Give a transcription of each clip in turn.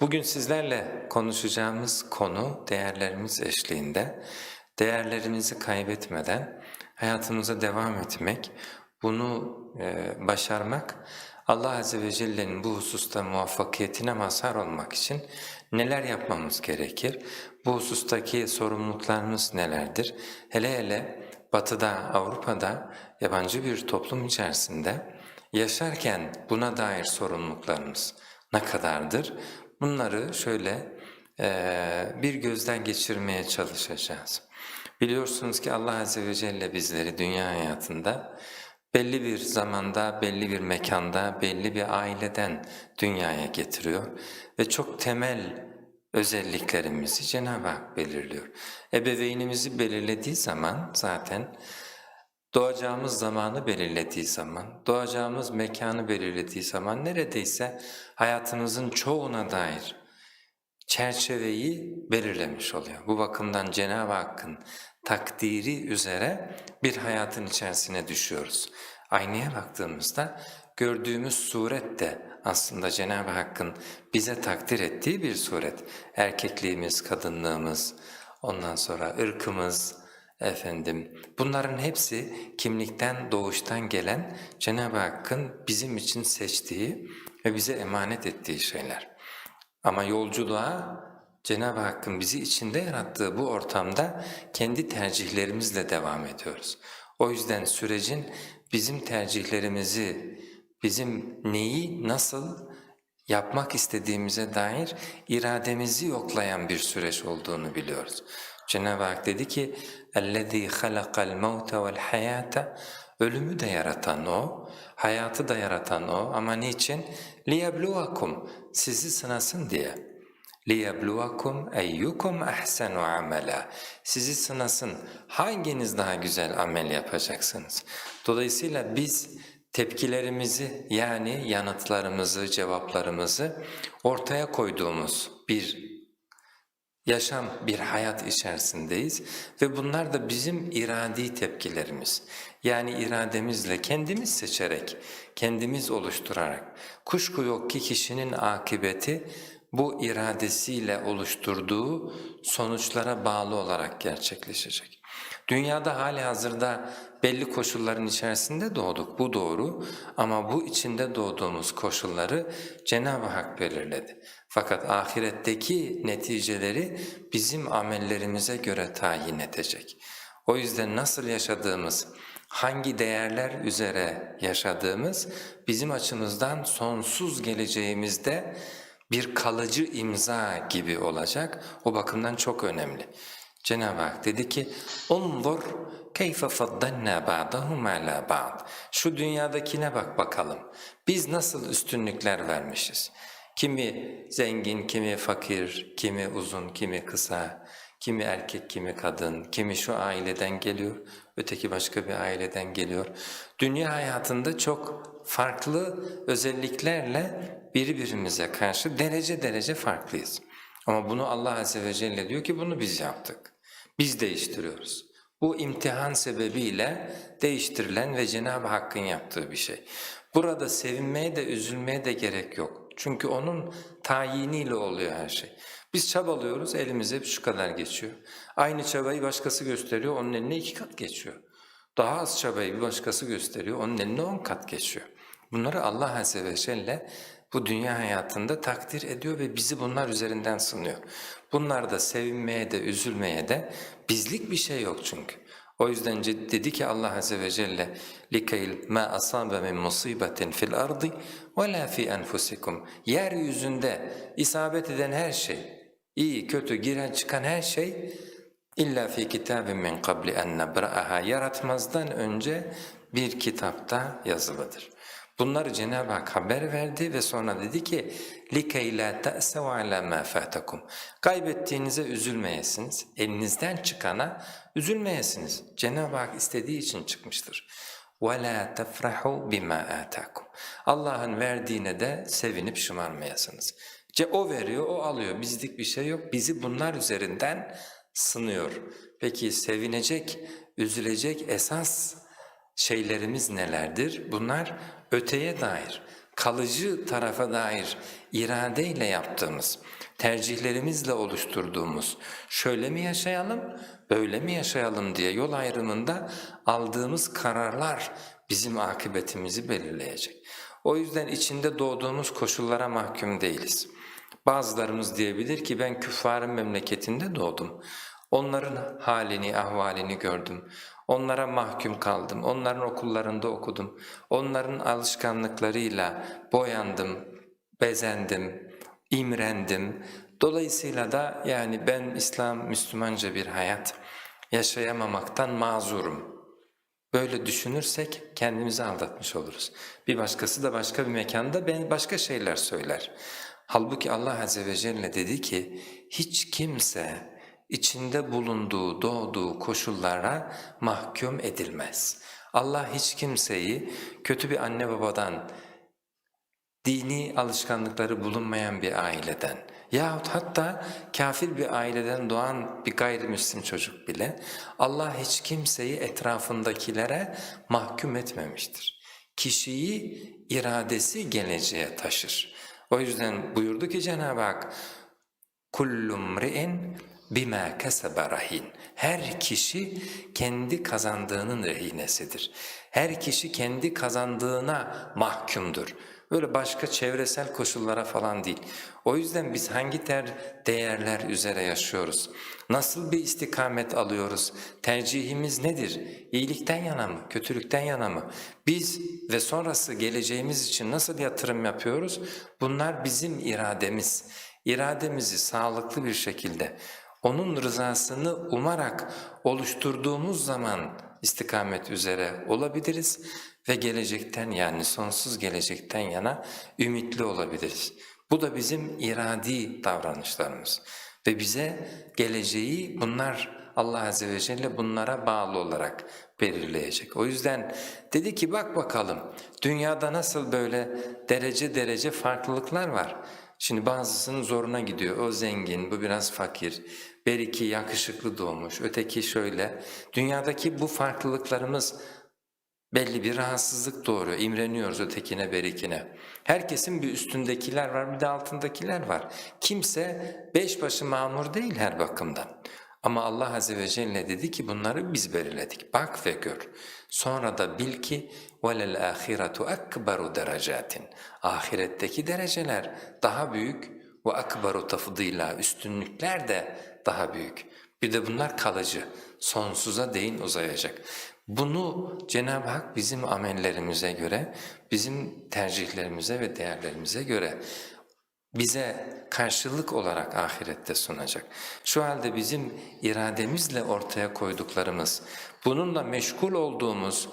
Bugün sizlerle konuşacağımız konu değerlerimiz eşliğinde. Değerlerimizi kaybetmeden hayatımıza devam etmek, bunu e, başarmak, Allah Azze ve Celle'nin bu hususta muvaffakiyetine mazhar olmak için neler yapmamız gerekir? Bu husustaki sorumluluklarımız nelerdir? Hele hele Batı'da, Avrupa'da, yabancı bir toplum içerisinde yaşarken buna dair sorumluluklarımız ne kadardır? Bunları şöyle eee, bir gözden geçirmeye çalışacağız. Biliyorsunuz ki Allah Azze ve Celle bizleri dünya hayatında belli bir zamanda, belli bir mekanda, belli bir aileden dünyaya getiriyor ve çok temel özelliklerimizi Cenab-ı Hak belirliyor. Ebeveynimizi belirlediği zaman zaten doğacağımız zamanı belirlediği zaman, doğacağımız mekanı belirlediği zaman neredeyse hayatımızın çoğuna dair çerçeveyi belirlemiş oluyor. Bu bakımdan Cenab-ı Hakk'ın takdiri üzere bir hayatın içerisine düşüyoruz. Aynaya baktığımızda gördüğümüz suret de aslında Cenab-ı Hakk'ın bize takdir ettiği bir suret. Erkekliğimiz, kadınlığımız, ondan sonra ırkımız, efendim bunların hepsi kimlikten, doğuştan gelen Cenab-ı Hakk'ın bizim için seçtiği ve bize emanet ettiği şeyler. Ama yolculuğa Cenab-ı Hakk'ın bizi içinde yarattığı bu ortamda kendi tercihlerimizle devam ediyoruz. O yüzden sürecin bizim tercihlerimizi, bizim neyi nasıl yapmak istediğimize dair irademizi yoklayan bir süreç olduğunu biliyoruz. Cenab-ı Hak dedi ki اَلَّذ۪ي خَلَقَ الْمَوْتَ وَالْحَيَاةَ Ölümü de yaratan O, hayatı da yaratan O ama niçin? لِيَبْلُوَكُمْ Sizi sınasın diye. لِيَبْلُوَكُمْ اَيُّكُمْ اَحْسَنُ عَمَلًا Sizi sınasın, hanginiz daha güzel amel yapacaksınız? Dolayısıyla biz tepkilerimizi yani yanıtlarımızı, cevaplarımızı ortaya koyduğumuz bir yaşam, bir hayat içerisindeyiz ve bunlar da bizim iradi tepkilerimiz. Yani irademizle kendimiz seçerek, kendimiz oluşturarak. Kuşku yok ki kişinin akıbeti bu iradesiyle oluşturduğu sonuçlara bağlı olarak gerçekleşecek. Dünyada hali hazırda belli koşulların içerisinde doğduk, bu doğru ama bu içinde doğduğumuz koşulları Cenab-ı Hak belirledi. Fakat ahiretteki neticeleri bizim amellerimize göre tayin edecek. O yüzden nasıl yaşadığımız, hangi değerler üzere yaşadığımız bizim açımızdan sonsuz geleceğimizde bir kalıcı imza gibi olacak. O bakımdan çok önemli. Cenab-ı Hak dedi ki ''Unzur keyfe faddennâ ba'dahum alâ ba'd'' Şu dünyadakine bak bakalım, biz nasıl üstünlükler vermişiz? Kimi zengin, kimi fakir, kimi uzun, kimi kısa, kimi erkek, kimi kadın, kimi şu aileden geliyor, öteki başka bir aileden geliyor. Dünya hayatında çok farklı özelliklerle birbirimize karşı derece derece farklıyız. Ama bunu Allah Azze ve Celle diyor ki bunu biz yaptık. Biz değiştiriyoruz. Bu imtihan sebebiyle değiştirilen ve Cenab-ı Hakk'ın yaptığı bir şey. Burada sevinmeye de üzülmeye de gerek yok. Çünkü onun tayiniyle oluyor her şey. Biz çabalıyoruz, elimize şu kadar geçiyor. Aynı çabayı başkası gösteriyor, onun eline iki kat geçiyor. Daha az çabayı bir başkası gösteriyor, onun eline on kat geçiyor. Bunları Allah Azze ve Celle bu dünya hayatında takdir ediyor ve bizi bunlar üzerinden sınıyor. Bunlarda sevinmeye de üzülmeye de bizlik bir şey yok çünkü. O yüzden dedi ki Allah Azze ve Celle لِكَيْ مَا أَصَابَ مِنْ مُصِيبَةٍ فِي الْأَرْضِ وَلَا فِي أَنْفُسِكُمْ Yeryüzünde isabet eden her şey, iyi kötü giren çıkan her şey illa fi kitabin min qabli en nebra'aha yaratmazdan önce bir kitapta yazılıdır. Bunları Cenab-ı Hak haber verdi ve sonra dedi ki لِكَيْ لَا تَأْسَوْا عَلَى مَا فَاتَكُمْ Kaybettiğinize üzülmeyesiniz, elinizden çıkana üzülmeyesiniz. Cenab-ı Hak istediği için çıkmıştır. وَلَا تَفْرَحُوا بِمَا آتَاكُمْ Allah'ın verdiğine de sevinip şımarmayasınız. Ce o veriyor, o alıyor. Bizlik bir şey yok. Bizi bunlar üzerinden sınıyor. Peki sevinecek, üzülecek esas şeylerimiz nelerdir? Bunlar öteye dair. kalıcı tarafa dair iradeyle yaptığımız, tercihlerimizle oluşturduğumuz şöyle mi yaşayalım, böyle mi yaşayalım diye yol ayrımında aldığımız kararlar bizim akıbetimizi belirleyecek. O yüzden içinde doğduğumuz koşullara mahkum değiliz. Bazılarımız diyebilir ki ben küffarın memleketinde doğdum. Onların halini, ahvalini gördüm. Onlara mahkum kaldım. Onların okullarında okudum. Onların alışkanlıklarıyla boyandım, bezendim, imrendim. Dolayısıyla da yani ben İslam, Müslümanca bir hayat yaşayamamaktan mazurum. Böyle düşünürsek kendimizi aldatmış oluruz. Bir başkası da başka bir mekanda ben başka şeyler söyler. Halbuki Allah Azze ve Celle dedi ki hiç kimse içinde bulunduğu, doğduğu koşullara mahkum edilmez. Allah hiç kimseyi kötü bir anne babadan, dini alışkanlıkları bulunmayan bir aileden yahut hatta kafir bir aileden doğan bir gayrimüslim çocuk bile Allah hiç kimseyi etrafındakilere mahkum etmemiştir. Kişiyi iradesi geleceğe taşır. O yüzden buyurdu ki Cenab-ı Hak kullu mri'in bima kesebe rahin. Her kişi kendi kazandığının rehinesidir. Her kişi kendi kazandığına mahkumdur. Böyle başka çevresel koşullara falan değil. O yüzden biz hangi ter değerler üzere yaşıyoruz? Nasıl bir istikamet alıyoruz? Tercihimiz nedir? İyilikten yana mı, kötülükten yana mı? Biz ve sonrası geleceğimiz için nasıl yatırım yapıyoruz? Bunlar bizim irademiz. İrademizi sağlıklı bir şekilde onun rızasını umarak oluşturduğumuz zaman istikamet üzere olabiliriz ve gelecekten yani sonsuz gelecekten yana ümitli olabiliriz. Bu da bizim iradi davranışlarımız ve bize geleceği bunlar Allah Azze ve Celle bunlara bağlı olarak belirleyecek. O yüzden dedi ki bak bakalım dünyada nasıl böyle derece derece farklılıklar var. Şimdi bazısının zoruna gidiyor. O zengin, bu biraz fakir Beriki yakışıklı doğmuş, öteki şöyle. Dünyadaki bu farklılıklarımız belli bir rahatsızlık doğuruyor. İmreniyoruz ötekine, berikine. Herkesin bir üstündekiler var, bir de altındakiler var. Kimse beş başı mamur değil her bakımdan. Ama Allah Azze ve Celle dedi ki bunları biz belirledik. Bak ve gör. Sonra da bil ki وَلَلْ آخِرَةُ أَكْبَرُ derecatin. Ahiretteki dereceler daha büyük ve akbaru tafdıyla üstünlükler de daha büyük. Bir de bunlar kalıcı, sonsuza değin uzayacak. Bunu Cenab-ı Hak bizim amellerimize göre, bizim tercihlerimize ve değerlerimize göre bize karşılık olarak ahirette sunacak. Şu halde bizim irademizle ortaya koyduklarımız, bununla meşgul olduğumuz,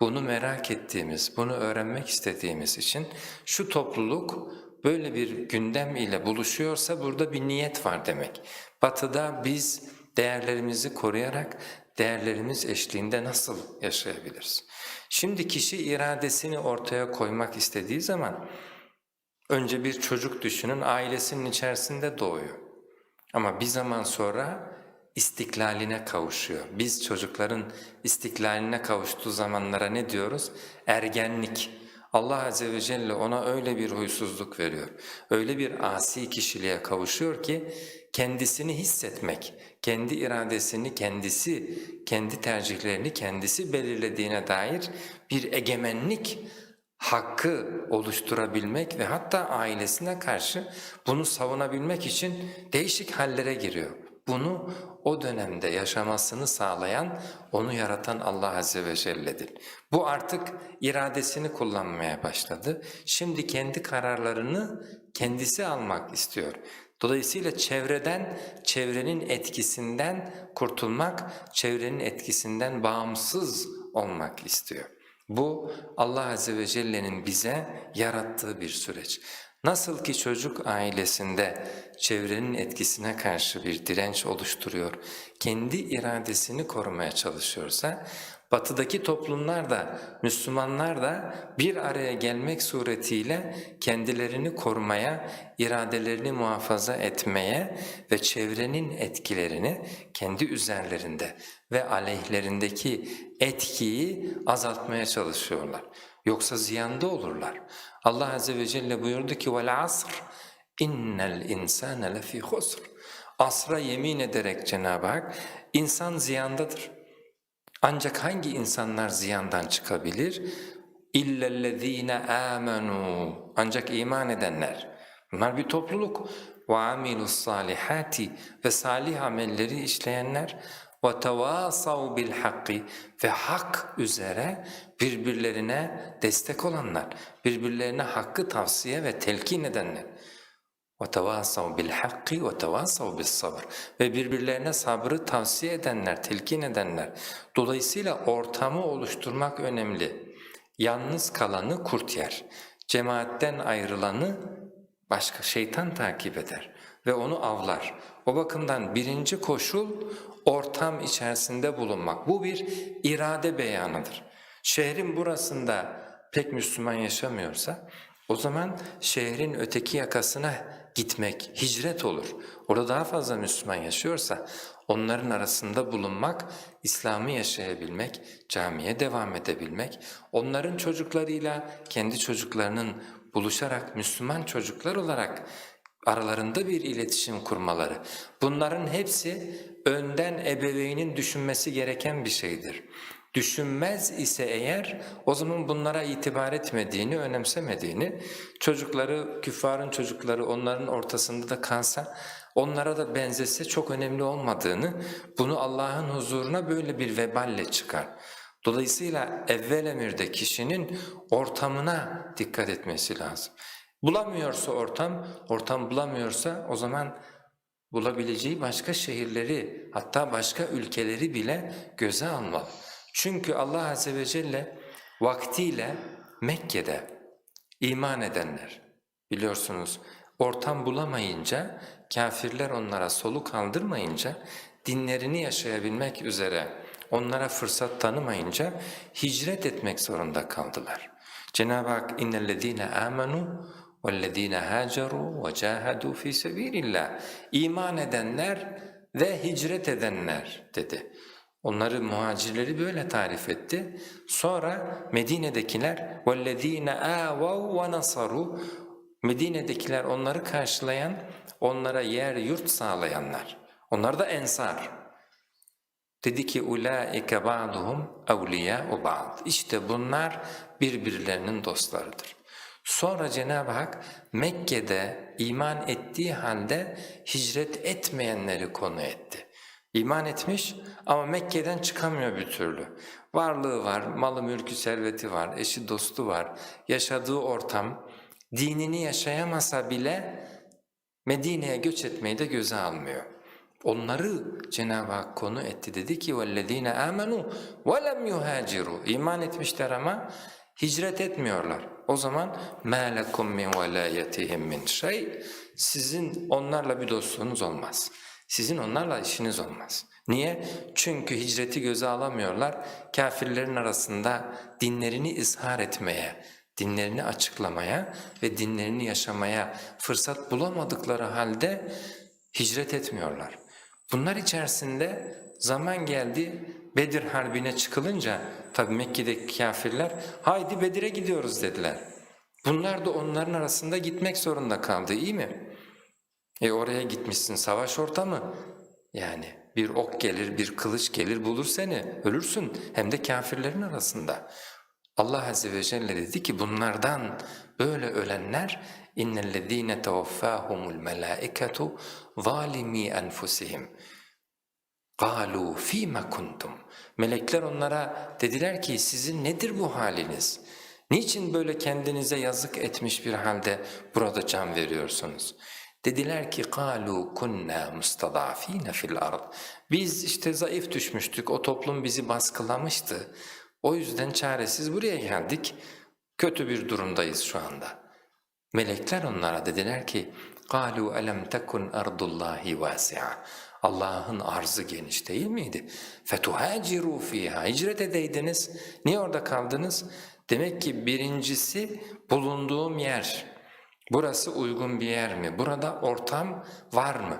bunu merak ettiğimiz, bunu öğrenmek istediğimiz için şu topluluk böyle bir gündem ile buluşuyorsa burada bir niyet var demek. Batı'da biz değerlerimizi koruyarak değerlerimiz eşliğinde nasıl yaşayabiliriz? Şimdi kişi iradesini ortaya koymak istediği zaman önce bir çocuk düşünün ailesinin içerisinde doğuyor. Ama bir zaman sonra istiklaline kavuşuyor. Biz çocukların istiklaline kavuştuğu zamanlara ne diyoruz? Ergenlik. Allah Azze ve Celle ona öyle bir huysuzluk veriyor. Öyle bir asi kişiliğe kavuşuyor ki kendisini hissetmek, kendi iradesini kendisi, kendi tercihlerini kendisi belirlediğine dair bir egemenlik hakkı oluşturabilmek ve hatta ailesine karşı bunu savunabilmek için değişik hallere giriyor. Bunu o dönemde yaşamasını sağlayan, onu yaratan Allah Azze ve Celle'dir. Bu artık iradesini kullanmaya başladı. Şimdi kendi kararlarını kendisi almak istiyor. Dolayısıyla çevreden, çevrenin etkisinden kurtulmak, çevrenin etkisinden bağımsız olmak istiyor. Bu Allah Azze ve Celle'nin bize yarattığı bir süreç. Nasıl ki çocuk ailesinde çevrenin etkisine karşı bir direnç oluşturuyor, kendi iradesini korumaya çalışıyorsa, batıdaki toplumlar da, Müslümanlar da bir araya gelmek suretiyle kendilerini korumaya, iradelerini muhafaza etmeye ve çevrenin etkilerini kendi üzerlerinde ve aleyhlerindeki etkiyi azaltmaya çalışıyorlar. Yoksa ziyanda olurlar. Allah Azze ve Celle buyurdu ki asr innel insane lefî husr. Asra yemin ederek Cenab-ı Hak insan ziyandadır. Ancak hangi insanlar ziyandan çıkabilir? İllellezîne âmenû. Ancak iman edenler. Bunlar bir topluluk. Amilus salihati ve salih amelleri işleyenler ve tevasav bil hakki ve hak üzere birbirlerine destek olanlar, birbirlerine hakkı tavsiye ve telkin edenler. وَتَوَاسَوْا بِالْحَقِّ وَتَوَاسَوْا بِالصَّبْرِ Ve birbirlerine sabrı tavsiye edenler, telkin edenler. Dolayısıyla ortamı oluşturmak önemli. Yalnız kalanı kurt yer. Cemaatten ayrılanı başka şeytan takip eder ve onu avlar. O bakımdan birinci koşul ortam içerisinde bulunmak. Bu bir irade beyanıdır. Şehrin burasında pek Müslüman yaşamıyorsa o zaman şehrin öteki yakasına gitmek hicret olur. Orada daha fazla Müslüman yaşıyorsa onların arasında bulunmak, İslam'ı yaşayabilmek, camiye devam edebilmek, onların çocuklarıyla kendi çocuklarının buluşarak Müslüman çocuklar olarak aralarında bir iletişim kurmaları. Bunların hepsi önden ebeveynin düşünmesi gereken bir şeydir. Düşünmez ise eğer o zaman bunlara itibar etmediğini, önemsemediğini, çocukları, küffarın çocukları onların ortasında da kalsa, onlara da benzese çok önemli olmadığını, bunu Allah'ın huzuruna böyle bir veballe çıkar. Dolayısıyla evvel emirde kişinin ortamına dikkat etmesi lazım. Bulamıyorsa ortam, ortam bulamıyorsa o zaman bulabileceği başka şehirleri hatta başka ülkeleri bile göze almalı. Çünkü Allah Azze ve Celle vaktiyle Mekke'de iman edenler biliyorsunuz ortam bulamayınca kafirler onlara soluk aldırmayınca dinlerini yaşayabilmek üzere onlara fırsat tanımayınca hicret etmek zorunda kaldılar. Cenab-ı Hak innellezîne âmenû وَالَّذ۪ينَ هَاجَرُوا وَجَاهَدُوا ف۪ي سَب۪يلِ اللّٰهِ İman edenler ve hicret edenler dedi. Onları muhacirleri böyle tarif etti. Sonra Medine'dekiler وَالَّذ۪ينَ آوَوْا وَنَصَرُوا Medine'dekiler onları karşılayan, onlara yer yurt sağlayanlar. Onlar da ensar. Dedi ki ulaike ba'duhum evliya'u ba'd. İşte bunlar birbirlerinin dostlarıdır. Sonra Cenab-ı Hak Mekke'de iman ettiği halde hicret etmeyenleri konu etti. İman etmiş ama Mekke'den çıkamıyor bir türlü. Varlığı var, malı mülkü serveti var, eşi dostu var, yaşadığı ortam, dinini yaşayamasa bile Medine'ye göç etmeyi de göze almıyor. Onları Cenab-ı Hak konu etti dedi ki وَالَّذ۪ينَ آمَنُوا وَلَمْ يُهَاجِرُوا İman etmişler ama hicret etmiyorlar. O zaman مَا لَكُمْ مِنْ وَلَايَتِهِمْ مِنْ şey Sizin onlarla bir dostluğunuz olmaz. Sizin onlarla işiniz olmaz. Niye? Çünkü hicreti göze alamıyorlar. Kafirlerin arasında dinlerini izhar etmeye, dinlerini açıklamaya ve dinlerini yaşamaya fırsat bulamadıkları halde hicret etmiyorlar. Bunlar içerisinde zaman geldi Bedir Harbi'ne çıkılınca tabi Mekke'deki kafirler haydi Bedir'e gidiyoruz dediler. Bunlar da onların arasında gitmek zorunda kaldı iyi mi? E oraya gitmişsin savaş ortamı yani bir ok gelir bir kılıç gelir bulur seni ölürsün hem de kafirlerin arasında. Allah Azze ve Celle dedi ki bunlardan böyle ölenler innellezîne tevaffâhumul melâiketu zâlimî enfusihim. قَالُوا ف۪يمَ kuntum. Melekler onlara dediler ki sizin nedir bu haliniz? Niçin böyle kendinize yazık etmiş bir halde burada can veriyorsunuz? Dediler ki قَالُوا كُنَّا مُسْتَضَعْف۪ينَ fil الْأَرْضِ Biz işte zayıf düşmüştük, o toplum bizi baskılamıştı. O yüzden çaresiz buraya geldik. Kötü bir durumdayız şu anda. Melekler onlara dediler ki قَالُوا أَلَمْ تَكُنْ أَرْضُ اللّٰهِ وَاسِعًا Allah'ın arzı geniş değil miydi? Fetuhaciru fiha hicret edeydiniz. Niye orada kaldınız? Demek ki birincisi bulunduğum yer. Burası uygun bir yer mi? Burada ortam var mı?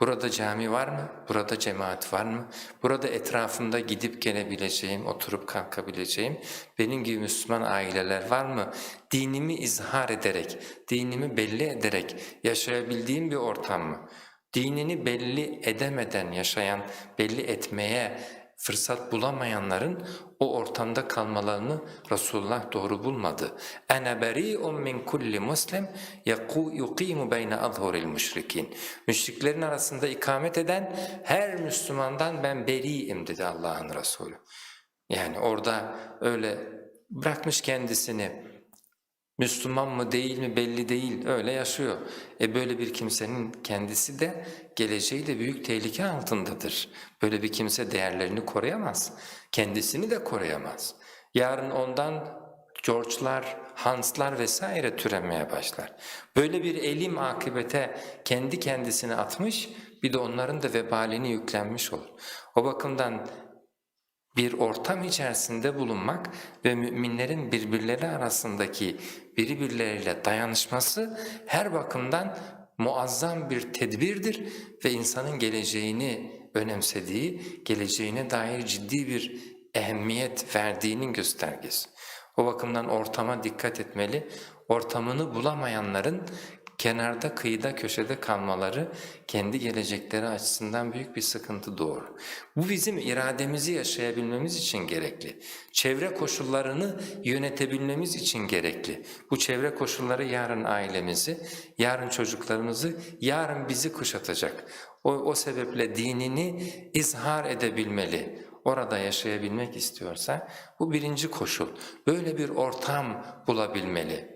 Burada cami var mı? Burada cemaat var mı? Burada etrafımda gidip gelebileceğim, oturup kalkabileceğim, benim gibi Müslüman aileler var mı? Dinimi izhar ederek, dinimi belli ederek yaşayabildiğim bir ortam mı? Dinini belli edemeden yaşayan, belli etmeye fırsat bulamayanların o ortamda kalmalarını Resulullah doğru bulmadı. Ene beri'un min kulli muslim yuqimu beyne azhuril müşrikin. Müşriklerin arasında ikamet eden her Müslümandan ben beriyim dedi Allah'ın Resulü. Yani orada öyle bırakmış kendisini Müslüman mı değil mi belli değil öyle yaşıyor. E böyle bir kimsenin kendisi de geleceği de büyük tehlike altındadır. Böyle bir kimse değerlerini koruyamaz. Kendisini de koruyamaz. Yarın ondan George'lar, Hans'lar vesaire türemeye başlar. Böyle bir elim akıbete kendi kendisini atmış bir de onların da vebalini yüklenmiş olur. O bakımdan bir ortam içerisinde bulunmak ve müminlerin birbirleri arasındaki birbirleriyle dayanışması her bakımdan muazzam bir tedbirdir ve insanın geleceğini önemsediği, geleceğine dair ciddi bir ehemmiyet verdiğinin göstergesi. O bakımdan ortama dikkat etmeli, ortamını bulamayanların kenarda, kıyıda, köşede kalmaları kendi gelecekleri açısından büyük bir sıkıntı doğurur. Bu bizim irademizi yaşayabilmemiz için gerekli. Çevre koşullarını yönetebilmemiz için gerekli. Bu çevre koşulları yarın ailemizi, yarın çocuklarımızı, yarın bizi kuşatacak. O, o sebeple dinini izhar edebilmeli orada yaşayabilmek istiyorsa bu birinci koşul. Böyle bir ortam bulabilmeli.